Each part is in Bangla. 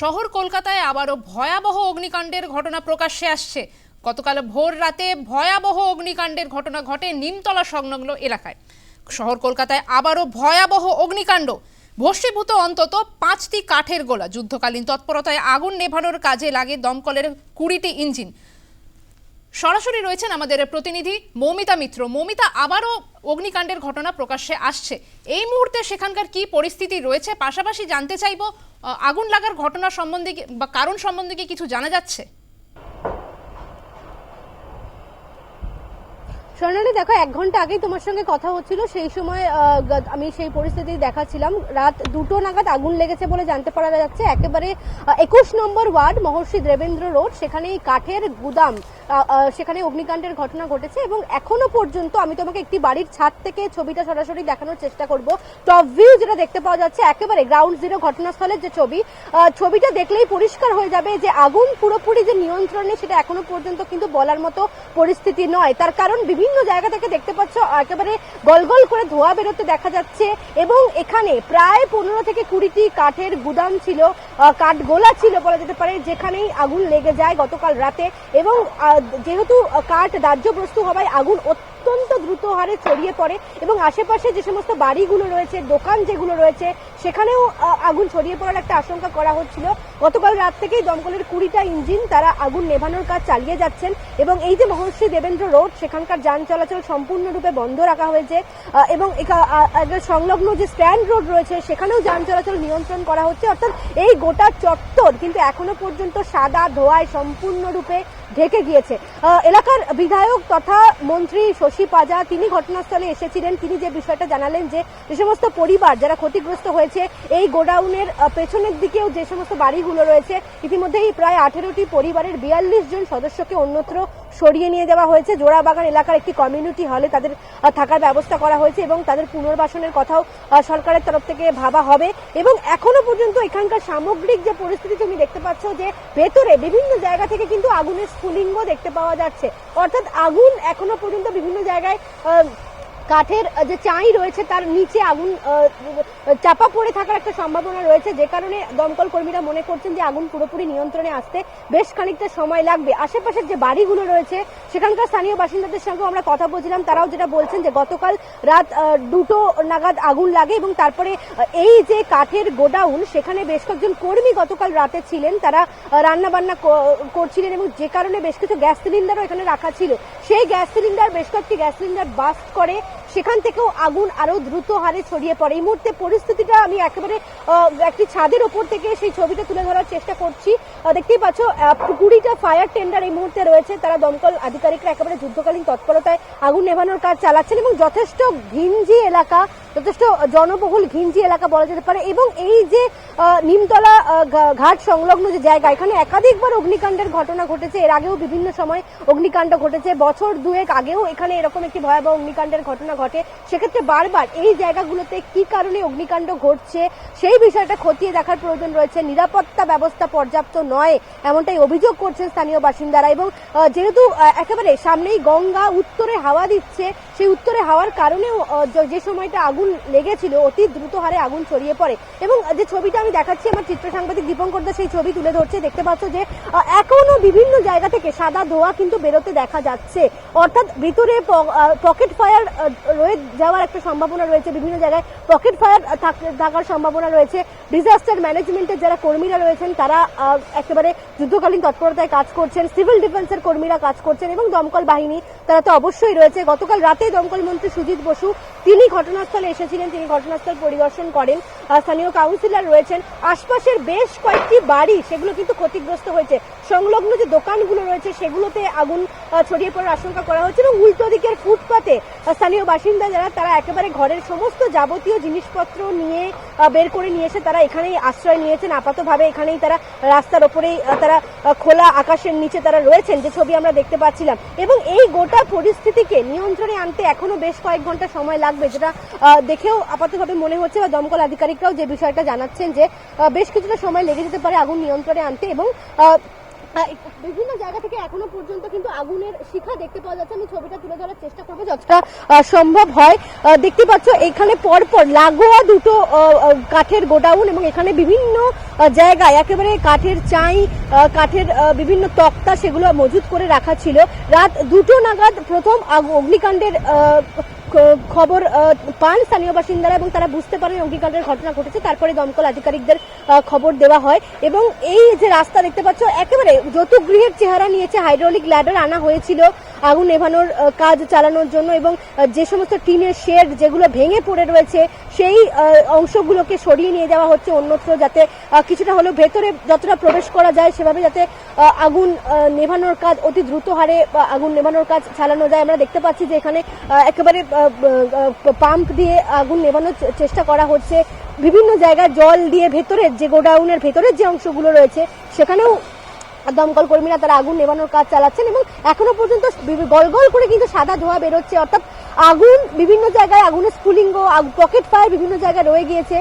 শহর কলকাতায় আবারও ভয়াবহ অগ্নিকাণ্ডের ঘটনা প্রকাশ্যে আসছে। গতকাল ভোর রাতে ভয়াবহ অগ্নিকাণ্ডের ঘটনা ঘটে নিমতলা সংলগ্ন এলাকায়। শহর কলকাতায় আবারও ভয়াবহ অগ্নিকাণ্ড। ভস্মীভূত অন্তত পাঁচটি কাঠের গোলা। যুদ্ধকালীন তৎপরতায় আগুন নেভানোর কাজে লাগে দমকলের কুড়িটি ইঞ্জিন। সরাসরি রয়েছেন আমাদের প্রতিনিধি মৌমিতা মিত্র। মৌমিতা, আবারও অগ্নিকাণ্ডের ঘটনা প্রকাশ্যে আসছে। এই মুহূর্তে সেখানকার কি পরিস্থিতি রয়েছে? পাশাপাশি জানতে চাইব আগুন লাগার ঘটনা সম্বন্ধে বা কারণ সম্বন্ধে কি কিছু জানা যাচ্ছে? স্বর্ণালী দেখো, এক ঘণ্টা আগেই তোমার সঙ্গে কথা হচ্ছিল। সেই সময় আমি সেই পরিস্থিতি দেখাচ্ছিলাম। রাত দুটো নাগাদ আগুন লেগেছে বলে জানতে পারা যাচ্ছে। একেবারে একুশ নম্বর ওয়ার্ড মহর্ষি দেবেন্দ্র রোড, সেখানে কাঠের গুদাম সেখানে অগ্নিকাণ্ডের ঘটনা ঘটেছে এবং এখনও পর্যন্ত আমি তোমাকে একটি বাড়ির ছাদ থেকে ছবিটা সরাসরি দেখানোর চেষ্টা করব। টপ ভিউ যেটা দেখতে পাওয়া যাচ্ছে, একেবারে গ্রাউন্ড জিরো ঘটনাস্থলের যে ছবি ছবিটা দেখলেই পরিষ্কার হয়ে যাবে যে আগুন পুরোপুরি যে নিয়ন্ত্রণে সেটা এখনও পর্যন্ত কিন্তু বলার মতো পরিস্থিতি নয়। তার কারণ বিভিন্ন জায়গা থেকে দেখতে পাচ্ছ, একেবারে গলগল করে ধোয়া বেরোতে দেখা যাচ্ছে এবং এখানে প্রায় পনেরো থেকে কুড়িটি কাঠের গুদাম ছিল কাঠ গোলা ছিল বলা যেতে পারে, যেখানেই আগুন লেগে যায় গতকাল রাতে এবং যেহেতু কাঠ কাঠ প্রস্তুত হওয়ায় আগুন অত্যন্ত দ্রুত হারে ছড়িয়ে পড়ে এবং আশেপাশে যে সমস্ত বাড়িগুলো রয়েছে, দোকান যেগুলো রয়েছে, সেখানেও আগুন ছড়িয়ে পড়ার একটা আশঙ্কা করা হচ্ছিল। গতকাল রাত থেকেই দমকলের কুড়িটা ইঞ্জিন তারা আগুন নেভানোর কাজ চালিয়ে যাচ্ছেন এবং এই যে মহর্ষি দেবেন্দ্র রোড, সেখানকার যান চলাচল সম্পূর্ণরূপে বন্ধ রাখা হয়েছে। এবং সংলগ্ন যে স্ট্যান্ড রোড রয়েছে, সেখানেও যান চলাচল নিয়ন্ত্রণ করা হচ্ছে। অর্থাৎ এই গোটা চত্বর কিন্তু এখনও পর্যন্ত সাদা ধোয়ায় সম্পূর্ণরূপে ঢেকে গিয়েছে। এলাকার বিধায়ক তথা মন্ত্রী শশী পাজা, তিনি ঘটনাস্থলে এসেছিলেন। তিনি যে বিষয়টা জানালেন যে যে সমস্ত পরিবার যারা ক্ষতিগ্রস্ত হয়েছে, এই গোডাউনের পেছনের দিকেও যে সমস্ত বাড়িগুলো রয়েছে, ইতিমধ্যেই প্রায় আঠেরোটি পরিবারের বিয়াল্লিশ জন সদস্যকে অন্যত্র সরিয়ে নিয়ে যাওয়া হয়েছে। জোড়াবাগান এলাকার একটি কমিউনিটি হলে তাদের থাকার ব্যবস্থা করা হয়েছে এবং তাদের পুনর্বাসনের কথাও সরকারের তরফ থেকে ভাবা হবে। এবং এখনও পর্যন্ত এখানকার সামগ্রিক যে পরিস্থিতি তুমি দেখতে পাচ্ছ যে ভেতরে বিভিন্ন জায়গা থেকে কিন্তু আগুনের স্ফুলিঙ্গ দেখতে পাওয়া যাচ্ছে। অর্থাৎ আগুন এখনও পর্যন্ত বিভিন্ন জায়গায় কাঠের যে চাই রয়েছে তার নিচে আগুন চাপা পড়ে থাকার একটা সম্ভাবনা রয়েছে, যে কারণে দমকল কর্মীরা মনে করছেন যে আগুন পুরোপুরি নিয়ন্ত্রণে আসতে বেশ খানিকটা সময় লাগবে। আশেপাশের যে বাড়িগুলো রয়েছে, সেখানকার স্থানীয় বাসিন্দাদের সঙ্গে আমরা কথা বলছিলাম। তারাও যেটা বলছেন যে গতকাল রাত দুটো নাগাদ আগুন লাগে এবং তারপরে এই যে কাঠের গোডাউন, সেখানে বেশ কয়েকজন কর্মী গতকাল রাতে ছিলেন। তারা রান্না বান্না করছিলেন এবং যে কারণে বেশ কিছু গ্যাস সিলিন্ডারও এখানে রাখা ছিল। সেই গ্যাস সিলিন্ডার, বেশ কয়েকটি গ্যাস সিলিন্ডার বাস্ট করে সেখান থেকেও আগুন আরও দ্রুত হারে ছড়িয়ে পড়ে। এই মুহূর্তে পরিস্থিতিটা আমি একেবারে একটি ছাদের ওপর থেকে সেই ছবিটা তুলে ধরার চেষ্টা করছি। দেখতেই পাচ্ছ কুড়িটা ফায়ার টেন্ডার এই মুহূর্তে রয়েছে। তারা দমকল আধিকারিকরা একেবারে যুদ্ধকালীন তৎপরতায় আগুন নেভানোর কাজ চালাচ্ছেন এবং যথেষ্ট ঘিঞ্জি এলাকা যথেষ্ট জনবহুল ঘিঞ্জি এলাকা বলা যেতে পারে এবং এই যে নিমতলা ঘাট সংলগ্ন যে জায়গা, এখানে একাধিকবার অগ্নিকাণ্ডের ঘটনা ঘটেছে। এর আগেও বিভিন্ন সময় অগ্নিকাণ্ড ঘটেছে। বছর দুয়েক আগেও এখানে এরকম একটি ভয়াবহ অগ্নিকাণ্ডের ঘটনা ঘটে। সেক্ষেত্রে বারবার এই জায়গাগুলোতে কি কারণে অগ্নিকাণ্ড ঘটছে, সেই বিষয়টা খতিয়ে দেখার প্রয়োজন রয়েছে। নিরাপত্তা ব্যবস্থা পর্যাপ্ত নয়, এমনটাই অভিযোগ করছেন স্থানীয় বাসিন্দারা এবং যেহেতু একেবারে সামনেই গঙ্গা উত্তরে হাওয়া দিচ্ছে, সেই উত্তরে হাওয়ার কারণেও যে- সময়টা আগুন লেগেছিল, অতি দ্রুত হারে আগুন ছড়িয়ে পড়ে। এবং যে ছবিটা আমি দেখাচ্ছি, আমার চিত্র সাংবাদিক দীপঙ্কর দা সেই ছবি তুলে ধরছে। দেখতে পাচ্ছ যে এখনও বিভিন্ন জায়গা থেকে সাদা ধোঁয়া কিন্তু বেরোতে দেখা যাচ্ছে। অর্থাৎ ভিতরে পকেট ফায়ার রয়ে যাওয়ার একটা সম্ভাবনা রয়েছে। বিভিন্ন জায়গায় পকেট ফায়ার থাকার সম্ভাবনা রয়েছে। ডিজাস্টার ম্যানেজমেন্টের যারা কর্মীরা রয়েছেন, তারা একেবারে যুদ্ধকালীন তৎপরতায় কাজ করছেন। সিভিল ডিফেন্সের কর্মীরা কাজ করছেন এবং দমকল বাহিনী, তারা তো অবশ্যই রয়েছে। গতকাল রাতে দমকল মন্ত্রী সুজিত বসু, তিনি ঘটনাস্থলে এসেছিলেন। তিনি ঘটনাস্থল পরিদর্শন করেন। স্থানীয় কাউন্সিলর রয়েছেন। আশপাশের বেশ কয়েকটি বাড়ি, সেগুলো কিন্তু ক্ষতিগ্রস্ত হয়েছে। সংলগ্ন যে দোকানগুলো রয়েছে, সেগুলোতে আগুন ছড়িয়ে পড়ার আশঙ্কা করা হচ্ছে এবং উল্টো দিকের ফুটপাতে স্থানীয় বাসিন্দা যারা, তারা একেবারে ঘরের সমস্ত যাবতীয় জিনিসপত্র নিয়ে বের করে নিয়ে এসে তারা এখানেই আশ্রয় নিয়েছেন। আপাতভাবে এখানেই তারা রাস্তার ওপরেই তারা খোলা আকাশের নিচে তারা রয়েছেন, যে ছবি আমরা দেখতে পাচ্ছিলাম। এবং এই গোটা পরিস্থিতিকে নিয়ন্ত্রণে আনতে এখনও বেশ কয়েক ঘণ্টা সময় লাগবে, যেটা দেখেও আপাতভাবে মনে হচ্ছে বা দমকল আধিকারিকরাও যে বিষয়টা জানাচ্ছেন যে বেশ কিছুটা সময় লেগে যেতে পারে আগুন নিয়ন্ত্রণে আনতে এবং বিভিন্ন জায়গা থেকে এখনও পর্যন্ত কিন্তু আগুনের শিখা দেখতে পাওয়া যাচ্ছে। আমি ছবিটা তুলে ধরার চেষ্টা করব যতটা সম্ভব হয়। দেখতে পাচ্ছ এখানে পরপর লাগোয়া দুটো কাঠের গোডাউন এবং এখানে বিভিন্ন জায়গায় একেবারে কাঠের চাই কাঠের বিভিন্ন তক্তা সেগুলো মজুত করে রাখা ছিল। রাত দুটো নাগাদ প্রথম অগ্নিকাণ্ডের খবর পান স্থানীয় বাসিন্দারা এবং তারা বুঝতে পারেন অগ্নিকাণ্ডের ঘটনা ঘটেছে, তারপরে দমকল আধিকারিকদের খবর দেওয়া হয় এবং এই যে রাস্তা দেখতে পাচ্ছ, একেবারে যত যৌতুগৃহের চেহারা নিয়েছে হাইড্রোলিক ল্যাডার আনা হয়েছিল। আগুন নেভানোর কাজ চালানোর জন্য এবং যে সমস্ত টিনের শেড যেগুলো ভেঙে পড়ে রয়েছে, সেই অংশগুলোকে সরিয়ে নিয়ে যাওয়া হচ্ছে অন্যত্র যাতে কিছুটা হলেও ভেতরে যতটা প্রবেশ করা যায় সেভাবে যাতে আগুন নেভানোর কাজ অতি দ্রুত হারে আগুন নেভানোর কাজ চালানো যায়। আমরা দেখতে পাচ্ছি যে এখানে একেবারে পাম্প দিয়ে আগুন নেভানোর চেষ্টা করা হচ্ছে। বিভিন্ন জায়গায় জল দিয়ে ভেতরের যে গোডাউনের ভেতরের যে অংশগুলো রয়েছে, সেখানেও দমকল কর্মীরা তারা আগুন নেভানোর কাজ চালাচ্ছেন এবং এখনও পর্যন্ত গল গল করে কিন্তু সাদা ধোঁয়া বেরোচ্ছে। অর্থাৎ আগুন বিভিন্ন জায়গায় আগুনের স্ফুলিঙ্গ পকেট ফায়ার বিভিন্ন জায়গায় রয়ে গিয়েছে।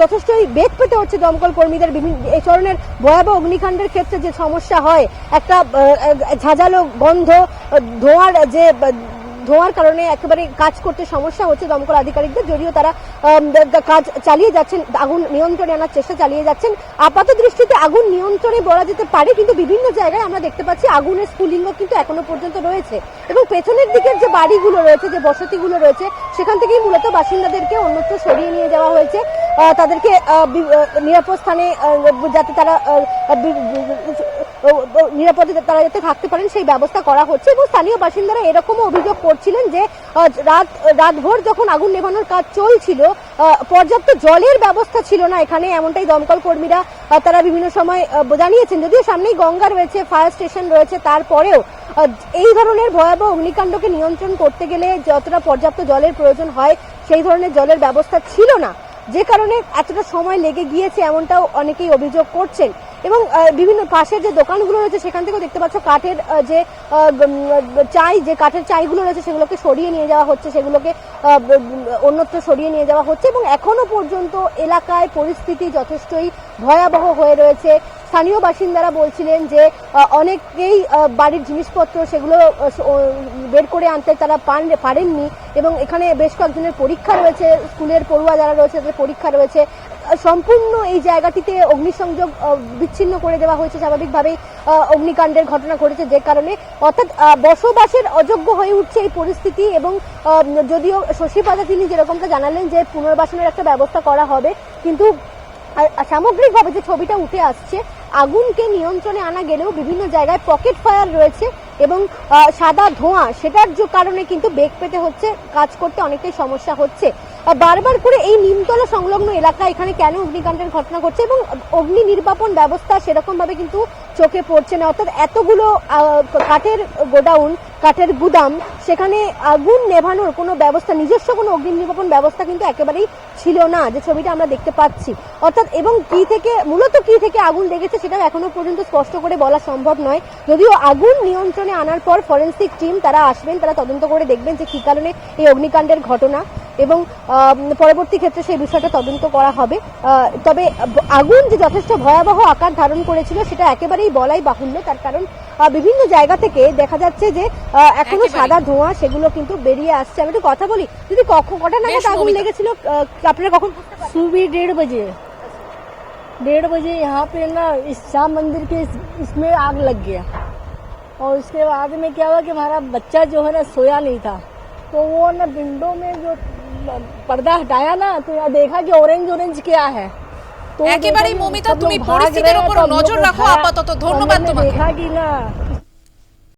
যথেষ্টই বেগ পেতে হচ্ছে দমকল কর্মীদের বিভিন্ন এই ধরনের ভয়াবহ অগ্নিকাণ্ডের ক্ষেত্রে যে সমস্যা হয়, একটা ঝাঁঝালো গন্ধ ধোঁয়ার যে ধোঁয়ার কারণে একেবারে কাজ করতে সমস্যা হচ্ছে দমকল আধিকারিকদের, যদিও তারা কাজ চালিয়ে যাচ্ছেন, আগুন নিয়ন্ত্রণে আনার চেষ্টা চালিয়ে যাচ্ছেন। আপাত দৃষ্টিতে আগুন নিয়ন্ত্রণে বলা যেতে পারে, কিন্তু বিভিন্ন জায়গায় আমরা দেখতে পাচ্ছি আগুনের স্ফুলিঙ্গ কিন্তু এখনও পর্যন্ত রয়েছে। এবং পেছনের দিকের যে বাড়িগুলো রয়েছে, যে বসতিগুলো রয়েছে, সেখান থেকেই মূলত বাসিন্দাদেরকে অন্যত্র সরিয়ে নিয়ে যাওয়া হয়েছে। তাদেরকে নিরাপদ স্থানে যাতে তারা নিরাপদে তারা যাতে থাকতে পারেন, সেই ব্যবস্থা করা হচ্ছে এবং স্থানীয় বাসিন্দারা এরকমও অভিযোগ করছিলেন যে রাত, রাতভর যখন আগুন নেভানোর কাজ চলছিল পর্যাপ্ত জলের ব্যবস্থা ছিল না এখানে, এমনটাই দমকল কর্মীরা তারা বিভিন্ন সময় জানিয়েছেন। যদিও সামনেই গঙ্গা রয়েছে, ফায়ার স্টেশন রয়েছে, তারপরেও এই ধরনের ভয়াবহ অগ্নিকাণ্ডকে নিয়ন্ত্রণ করতে গেলে যতটা পর্যাপ্ত জলের প্রয়োজন হয়, সেই ধরনের জলের ব্যবস্থা ছিল না। যে কারণে এতটা সময় লেগে গিয়েছে, এমনটাও অনেকেই অভিযোগ করছেন। এবং বিভিন্ন পাশের যে দোকানগুলো রয়েছে, সেখান থেকেও দেখতে পাচ্ছ কাঠের যে চাই, যে কাঠের চাইগুলো রয়েছে, সেগুলোকে সরিয়ে নিয়ে যাওয়া হচ্ছে, সেগুলোকে অন্যত্র সরিয়ে নিয়ে যাওয়া হচ্ছে এবং এখনও পর্যন্ত এলাকায় পরিস্থিতি যথেষ্টই ভয়াবহ হয়ে রয়েছে। স্থানীয় বাসিন্দারা বলছিলেন যে অনেকেই বাড়ির জিনিসপত্র সেগুলো বের করে আনতে তারা পান- পারেননি এবং এখানে বেশ কয়েকজনের পরীক্ষা রয়েছে, স্কুলের পড়ুয়া যারা রয়েছে, তাদের পরীক্ষা রয়েছে। সম্পূর্ণ এই জায়গাটিতে অগ্নিসংযোগ বিচ্ছিন্ন করে দেওয়া হয়েছে স্বাভাবিকভাবেই অগ্নিকাণ্ডের ঘটনা ঘটেছে যে কারণে। অর্থাৎ বসবাসের অযোগ্য হয়ে উঠছে এই পরিস্থিতি এবং যদিও শশীপাদা তিনি যেরকমটা জানালেন যে পুনর্বাসনের একটা ব্যবস্থা করা হবে, কিন্তু সামগ্রিকভাবে যে ছবিটা উঠে আসছে, আগুনকে নিয়ন্ত্রণে আনা গেলেও বিভিন্ন জায়গায় পকেট ফায়ার রয়েছে এবং সাদা ধোঁয়া, সেটার কারণে কিন্তু বেগ পেতে হচ্ছে, কাজ করতে অনেকটাই সমস্যা হচ্ছে। বারবার করে এই নিমতলা সংলগ্ন এলাকা এখানে কেন অগ্নিকাণ্ডের ঘটনা ঘটছে এবং অগ্নি নির্বাপন ব্যবস্থা সেরকম ভাবে কিন্তু চোখে পড়ছে না? অর্থাৎ এতগুলো কাঠের গোডাউন, কাঠের গুদাম, সেখানে আগুন নেভানোর কোনো ব্যবস্থা, নিজস্ব কোনো অগ্নি নির্বাপন ব্যবস্থা কিন্তু একেবারেই ছিল না, যে ছবিটা আমরা দেখতে পাচ্ছি। অর্থাৎ এবং কি থেকে, মূলত কি থেকে আগুন লেগেছে সেটা এখনও পর্যন্ত স্পষ্ট করে বলা সম্ভব নয়। যদিও আগুন নিয়ন্ত্রণে আনার পর ফরেন্সিক টিম, তারা আসবেন, তারা তদন্ত করে দেখবেন যে কি কারণে এই অগ্নিকাণ্ডের ঘটনা। এবং আম, পরবর্তী ক্ষেত্রে সেই বিষয়টা তদন্ত করা হবে আহ, তবে আগুন যে যথেষ্ট ভয়াবহ আকার ধারণ করেছিল সেটা একেবারেই বলাই বাহুল্য তার কারণ আহ, বিভিন্ন জায়গা থেকে দেখা যাচ্ছে যে আহ, এখনো একেবারেই। সাদা ধোঁয়া সেগুলো কিন্তু বেরিয়ে আসছে আমি একটু কথা বলি যদি কখন কটা নাগাদ বেশ, আগুন মৌমিতা। লেগেছিল আহ, আপনারা কখন सुबह डेढ़ बजे डेढ़ बजे यहाँ पे ना इस श्याम मंदिर के इस, इसमें आग लग गया और उसके बाद में क्या हुआ कि हमारा बच्चा जो है ना सोया नहीं था तो वो ना विंडो में जो পর্দা হটায়া না তো দেখা যে অরেঞ্জ অরেঞ্জ কে है। তো একেবারে মমিতা তুমি পরিস্থিতির উপর নজর রাখো আপাতত ধন্যবাদ তোমাকে দেখা কি না